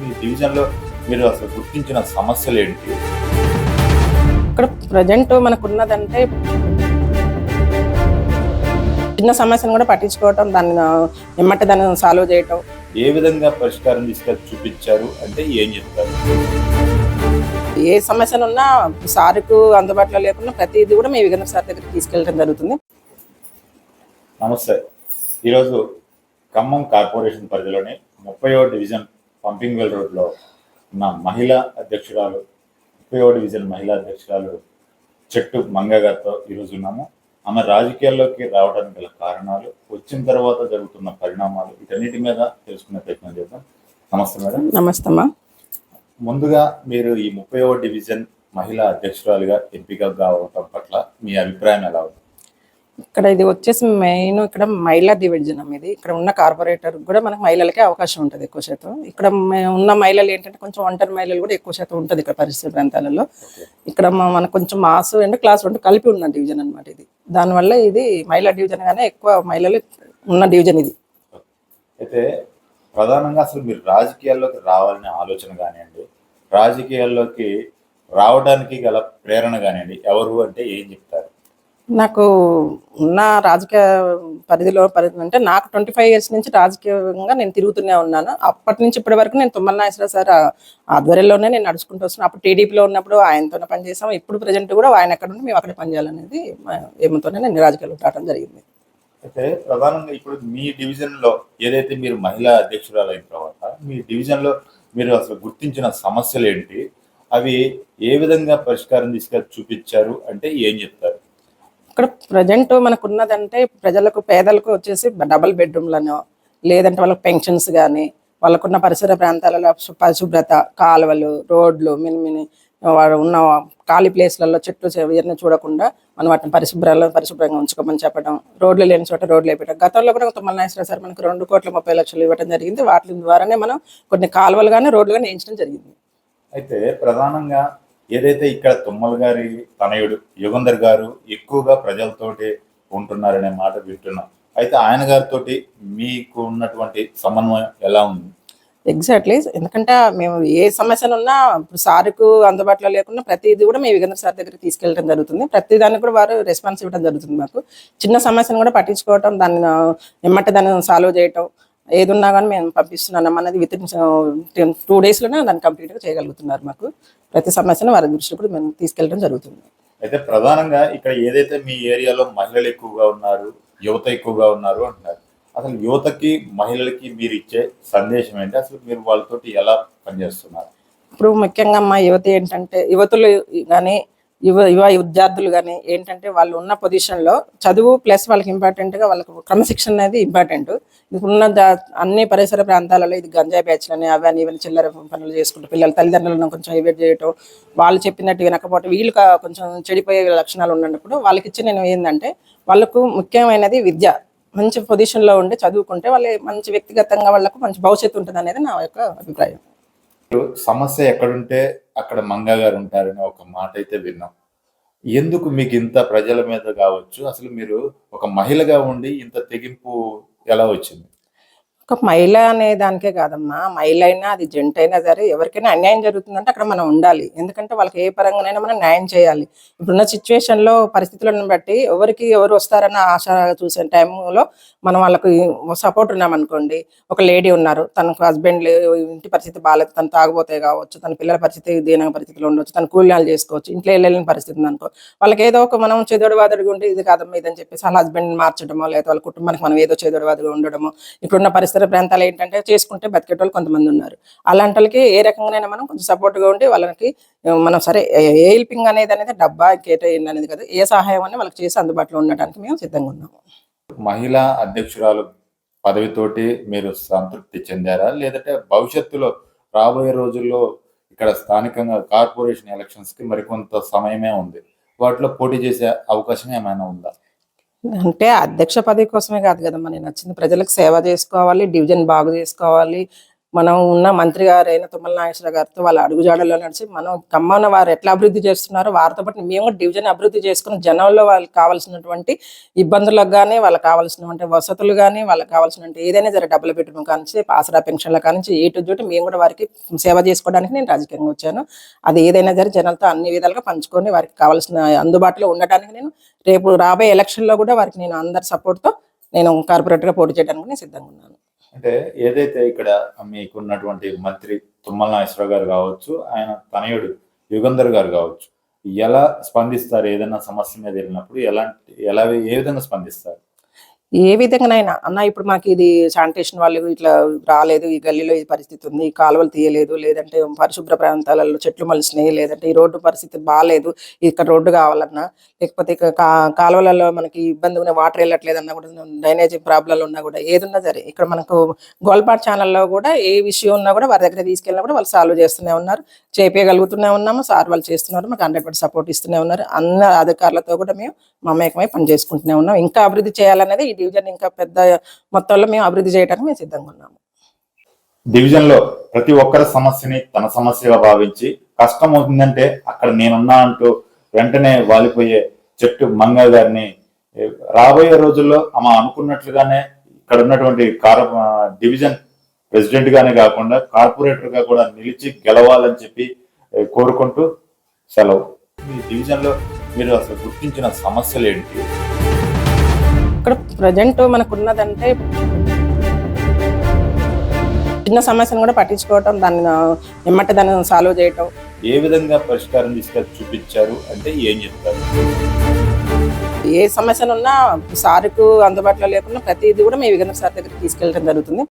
మీ డివిజన్లో మీరు అసలు గుర్తించిన సమస్యలు ఏంటి? ఇక్కడ ప్రజెంట్ మనకు ఉన్నదంటే చిన్న సమస్యను కూడా పట్టించుకోవటం దాన్ని ఎమ్మటి దాన్ని సాల్వ్ చేయటం. ఏ విధంగా పరిష్కారం తీసుకొని చూపించారు? అంటే ఏం చెప్తారు? ఏ సమస్యనున్నా సార్కు అందుబాటులో లేకుండా ప్రతిదీ కూడా మీ విఘ్న సార్ దగ్గరికి తీసుకెళ్ళడం జరుగుతుంది. నమస్తే. ఈరోజు ఖమ్మం కార్పొరేషన్ పరిధిలోని ముప్పైవ డివిజన్ పంపింగ్ వెల్ రోడ్లో ఉన్న మహిళా అధ్యక్షురాలు ముప్పైవ డివిజన్ మహిళా అధ్యక్షురాలు చెట్టు మంగ గారితో ఈరోజు ఉన్నాము. ఆమె రాజకీయాల్లోకి రావడానికి గల కారణాలు వచ్చిన తర్వాత జరుగుతున్న పరిణామాలు వీటన్నిటి మీద తెలుసుకునే ప్రయత్నం చేద్దాం. నమస్తే మేడం. నమస్తే అమ్మా. ముందుగా మీరు ఈ ముప్పైవ డివిజన్ మహిళా అధ్యక్షురాలుగా ఎంపిక కావడం పట్ల మీ అభిప్రాయం ఎలా ఉంది? ఇక్కడ ఇది వచ్చేసి మెయిన్ ఇక్కడ మహిళా డివిజన్ ఇది. ఇక్కడ ఉన్న కార్పొరేటర్ కూడా మనకు మహిళలకే అవకాశం ఉంటుంది ఎక్కువ శాతం. ఇక్కడ ఉన్న మహిళలు ఏంటంటే కొంచెం ఒంటరి మహిళలు కూడా ఎక్కువ శాతం ఉంటుంది ఇక్కడ పరిస్థితి ప్రాంతాలలో. ఇక్కడ మనకు కొంచెం మాస్ అండ్ క్లాస్ రెండు కలిపి ఉన్న డివిజన్ అన్నమాట ఇది. దానివల్ల ఇది మహిళా డివిజన్ గానే ఎక్కువ మహిళలు ఉన్న డివిజన్ ఇది. అయితే ప్రధానంగా అసలు మీరు రాజకీయాల్లోకి రావాలనే ఆలోచన కానివ్వండి రాజకీయాల్లోకి రావడానికి గల ప్రేరణ కానివ్వండి ఎవరు అంటే ఏం చెప్తారు? నాకు ఉన్న రాజకీయ పరిధిలో పరిధి అంటే నాకు ట్వంటీ ఫైవ్ ఇయర్స్ నుంచి రాజకీయంగా నేను తిరుగుతూనే ఉన్నాను. అప్పటి నుంచి ఇప్పటి వరకు నేను తుమ్మల నాగేశ్వర సార్ ఆధ్వర్యంలోనే నేను నడుచుకుంటూ వస్తున్నాను అప్పుడు టీడీపీలో ఉన్నప్పుడు ఆయనతోనే పనిచేసాం ఇప్పుడు ప్రజెంట్ కూడా ఆయన ఎక్కడ ఉంటే మేము అక్కడ పనిచేయాలనేది మా- ఏమతోనే నేను రాజకీయాల్లో రావడం జరిగింది. అయితే ప్రధానంగా ఇప్పుడు మీ డివిజన్లో ఏదైతే మీరు మహిళా అధ్యక్షురాలు అయిన తర్వాత మీ డివిజన్లో మీరు అసలు గుర్తించిన సమస్యలు ఏంటి? అవి ఏ విధంగా పరిష్కారం తీసుకొని చూపించారు? అంటే ఏం చెప్తారు? ఇక్కడ ప్రజెంట్ మనకు ఉన్నదంటే ప్రజలకు పేదలకు వచ్చేసి డబల్ బెడ్రూమ్లను లేదంటే వాళ్ళకి పెన్షన్స్ కానీ వాళ్ళకున్న పరిసర ప్రాంతాలలో పరిశుభ్రత కాలువలు రోడ్లు మినిమిని వాడు ఉన్న ఖాళీ ప్లేస్లలో చెట్లు ఇవన్నీ చూడకుండా మనం వాటిని పరిశుభ్రాలు పరిశుభ్రంగా ఉంచుకోమని చెప్పడం రోడ్లు లేని చోట రోడ్లు వేయడం గతంలో కూడా తుమ్మల నాగేశ్వర సార్ మనకు రెండు కోట్ల ముప్పై లక్షలు ఇవ్వడం జరిగింది. వాటి ద్వారానే మనం కొన్ని కాలువలు కానీ రోడ్లు కానీ వేయించడం జరిగింది. అయితే ప్రధానంగా ఏదైతే ఇక్కడ తుమ్మల్ గారి తనయుడు యుగంధర్ గారు ఎక్కువగా ప్రజలతోటి ఉంటున్నారనే మాట వింటున్నాం. అయితే ఆయన గారితో మీకు ఉన్నటువంటి సమన్వయం ఎలా ఉంది? ఎగ్జాక్ట్లీ ఎందుకంటే మేము ఏ సమస్యనున్నా ఇప్పుడు సార్కు అందుబాటులో లేకుండా ప్రతిదీ కూడా మేము విఘ్న సార్ దగ్గర తీసుకెళ్ళడం జరుగుతుంది. ప్రతి దానికి కూడా వారు రెస్పాన్స్ ఇవ్వడం జరుగుతుంది మాకు. చిన్న సమస్యను కూడా పట్టించుకోవటం దాన్ని ఎమ్మట దాన్ని సాల్వ్ చేయటం ఏది ఉన్నా కానీ మేము పంపిస్తున్నాం అన్నది విత్ ఇన్ టూ డేస్లోనే దాన్ని కంప్లీట్గా చేయగలుగుతున్నారు మాకు. ప్రతి సమస్యను వారి దృష్టికి కూడా మేము తీసుకెళ్ళడం జరుగుతుంది. అయితే ప్రధానంగా ఇక్కడ ఏదైతే మీ ఏరియాలో మహిళలు ఎక్కువగా ఉన్నారు యువత ఎక్కువగా ఉన్నారు అంటున్నారు అసలు యువతకి మహిళలకి మీరు ఇచ్చే సందేశం ఏంటి? అసలు మీరు వాళ్ళతోటి ఎలా పనిచేస్తున్నారు? ఇప్పుడు ముఖ్యంగా మా యువత ఏంటంటే యువతులు కానీ యువ యువ విద్యార్థులు కానీ ఏంటంటే వాళ్ళు ఉన్న పొజిషన్లో చదువు ప్లస్ వాళ్ళకి ఇంపార్టెంట్గా వాళ్ళకి క్రమశిక్షణ అనేది ఇంపార్టెంట్ ఇప్పుడున్న దా- అన్ని పరిసర ప్రాంతాలలో ఇది గంజాయి బ్యాచ్లని అవన్నీ ఇవన్నీ చిల్లర పనులు చేసుకుంటూ పిల్లల తల్లిదండ్రులను కొంచెం ఎవేట్ చేయటం వాళ్ళు చెప్పినట్టు వినకపోవటం వీళ్ళు కొంచెం చెడిపోయే లక్షణాలు ఉన్నప్పుడు వాళ్ళకి ఇచ్చి నేను ఏంటంటే వాళ్ళకు ముఖ్యమైనది విద్య. మంచి పొజిషన్లో ఉండి చదువుకుంటే వాళ్ళు మంచి వ్యక్తిగతంగా వాళ్ళకు మంచి భవిష్యత్తు ఉంటుంది అనేది నా యొక్క అభిప్రాయం. సమస్య ఎక్కడుంటే అక్కడ మంగా గారు ఉంటారని ఒక మాట అయితే విన్నాం. ఎందుకు మీకు ఇంత ప్రజల మీద కావచ్చు? అసలు మీరు ఒక మహిళగా ఉండి ఇంత తెగింపు ఎలా వచ్చింది? ఒక మహిళ అనే దానికే కాదమ్మా. మహిళ అయినా అది జెంట్ అయినా సరే ఎవరికైనా అన్యాయం జరుగుతుందంటే అక్కడ మనం ఉండాలి. ఎందుకంటే వాళ్ళకి ఏ పరంగానైనా మనం న్యాయం చేయాలి. ఇప్పుడున్న సిచ్యువేషన్లో పరిస్థితులను బట్టి ఎవరికి ఎవరు వస్తారన్న ఆశ చూసే టైంలో మనం వాళ్ళకి సపోర్ట్ ఉన్నామనుకోండి. ఒక లేడీ ఉన్నారు. తనకు హస్బెండ్ ఇంటి పరిస్థితి బాగాలేదు తను తాగుపోతే కావచ్చు తన పిల్లల పరిస్థితి దీన పరిస్థితిలో ఉండొచ్చు తను కూలినాలు చేసుకోవచ్చు ఇంట్లో వెళ్ళలేని పరిస్థితి ఉందనుకో వాళ్ళకి ఏదో ఒక మనం చెదోడు వాదడిగా ఉంటే ఇది కాదమ్మా ఇదని చెప్పేసి వాళ్ళ హస్బెండ్ మార్చడమో లేదా వాళ్ళ కుటుంబానికి మనం ఏదో చెదోడు వాదడిగా ఉండడమో ఇప్పుడున్న పరిస్థితి పరిసర ప్రాంతాలు ఏంటంటే చేసుకుంటే బతికేటోళ్ళు కొంతమంది ఉన్నారు. అలాంటి వాళ్ళకి ఏ రకంగానైనా మనం కొంచెం సపోర్ట్గా ఉండి వాళ్ళకి మనం సరే ఏ- హెల్పింగ్ అనేది అనేది డబ్బా కేట అనేది కదా ఏ సహాయం అనేది వాళ్ళకి చేసి అందుబాటులో ఉండడానికి మేము సిద్ధంగా ఉన్నాము. మహిళా అధ్యక్షురాలు పదవితోటి మీరు సంతృప్తి చెందారా? లేదంటే భవిష్యత్తులో రాబోయే రోజుల్లో ఇక్కడ స్థానికంగా కార్పొరేషన్ ఎలక్షన్స్కి మరికొంత సమయమే ఉంది. వాటిలో పోటీ చేసే అవకాశం ఏమైనా ఉందా? అంటే అధ్యక్ష పదవి కోసమే కాదు కదమ్మా నేను వచ్చింది ప్రజలకు సేవ చేసుకోవాలి డివిజన్ బాగు చేసుకోవాలి మనం ఉన్న మంత్రి గారు అయిన తుమ్మల నాగేశ్వర గారితో వాళ్ళ అడుగుజాడల్లో నడిచి మనం ఖమ్మాన వారు ఎట్లా అభివృద్ధి చేస్తున్నారో వారితో పాటు మేము కూడా డివిజన్ అభివృద్ధి చేసుకుని జనంలో వాళ్ళకి కావాల్సినటువంటి ఇబ్బందులకు కానీ వాళ్ళకి కావాల్సినటువంటి వసతులు కానీ వాళ్ళకి కావాల్సినటువంటి ఏదైనా సరే డబ్బులు పెట్టడం కానించి ఆసరా పెన్షన్ల కానీ ఏ టు జోటి మేము కూడా వారికి సేవ చేసుకోవడానికి నేను రాజకీయంగా వచ్చాను. అది ఏదైనా సరే జనాలతో అన్ని విధాలుగా పంచుకొని వారికి కావాల్సిన అందుబాటులో ఉండటానికి నేను రేపు రాబోయే ఎలక్షన్లో కూడా వారికి నేను అందరి సపోర్ట్తో నేను కార్పొరేట్గా పోటీ చేయడానికి నేను సిద్ధంగా ఉన్నాను. అంటే ఏదైతే ఇక్కడ మీకున్నటువంటి మంత్రి తుమ్మల నాగేశ్వరరావు గారు కావచ్చు ఆయన తనయుడు యుగంధర్ గారు కావచ్చు ఎలా స్పందిస్తారు? ఏదైనా సమస్య మీద వెళ్ళినప్పుడు ఎలాంటి ఎలా ఏ విధంగా స్పందిస్తారు? ఏ విధంగానైనా అన్న ఇప్పుడు మాకు ఇది శానిటేషన్ వాళ్ళు ఇట్లా రాలేదు ఈ గల్లీలో ఈ పరిస్థితి ఉంది ఈ కాలువలు తీయలేదు లేదంటే పరిశుభ్ర ప్రాంతాలలో చెట్లు మలిసినాయి లేదంటే ఈ రోడ్డు పరిస్థితి బాగాలేదు ఇక్కడ రోడ్డు కావాలన్నా లేకపోతే ఇక కా- కాలువలలో మనకి ఇబ్బంది ఉన్న వాటర్ వెళ్ళట్లేదన్నా కూడా డ్రైనేజ్ ప్రాబ్లంలు ఉన్నా కూడా ఏదున్నా సరే ఇక్కడ మనకు గోల్పాట్ ఛానల్లో కూడా ఏ విషయం ఉన్నా కూడా వారి దగ్గర తీసుకెళ్ళినా కూడా వాళ్ళు సాల్వ్ చేస్తూనే ఉన్నారు చేపేయగలుగుతూనే ఉన్నాము సార్ వాళ్ళు చేస్తున్నారు మాకు హండ్రెడ్ పర్సెంట్ సపోర్ట్ ఇస్తూనే ఉన్నారు అన్న అధికారులతో కూడా మేము మమేకమై పనిచేసుకుంటూనే ఉన్నాం. ఇంకా అభివృద్ధి చేయాలనేది డివిజన్ ఇంకా పెద్ద మొత్తంలో మేము అభివృద్ధి చేయడానికి మేము సిద్ధంగా ఉన్నాము. డివిజన్లో ప్రతి ఒక్కరి సమస్యని తన సమస్యగా భావించి కష్టం అవుతుందంటే అక్కడ నేనున్నా అంటూ వెంటనే వాలిపోయే చెట్టు మంగ గారిని రాబోయే రోజుల్లో ఆమె అనుకున్నట్లుగానే ఇక్కడ ఉన్నటువంటి కార్ డివిజన్ ప్రెసిడెంట్ గానే కాకుండా కార్పొరేటర్గా కూడా నిలిచి గెలవాలని చెప్పి కోరుకుంటూ సెలవు. మీ డివిజన్లో మీరు అసలు గుర్తించిన సమస్యలు ఏంటి? ఇక్కడ ప్రజెంట్ మనకు ఉన్నదంటే చిన్న సమస్యను కూడా పట్టించుకోవటం దాన్ని ఎమ్మటి దాన్ని సాల్వ్ చేయటం. ఏ విధంగా పరిష్కారం తీసుకొని చూపించారు? అంటే ఏం చెప్తారు? ఏ సమస్యనున్నా సార్కు అందుబాటులో లేకుండా ప్రతిదీ కూడా మేము విగన సార్ దగ్గరికి తీసుకెళ్ళడం జరుగుతుంది.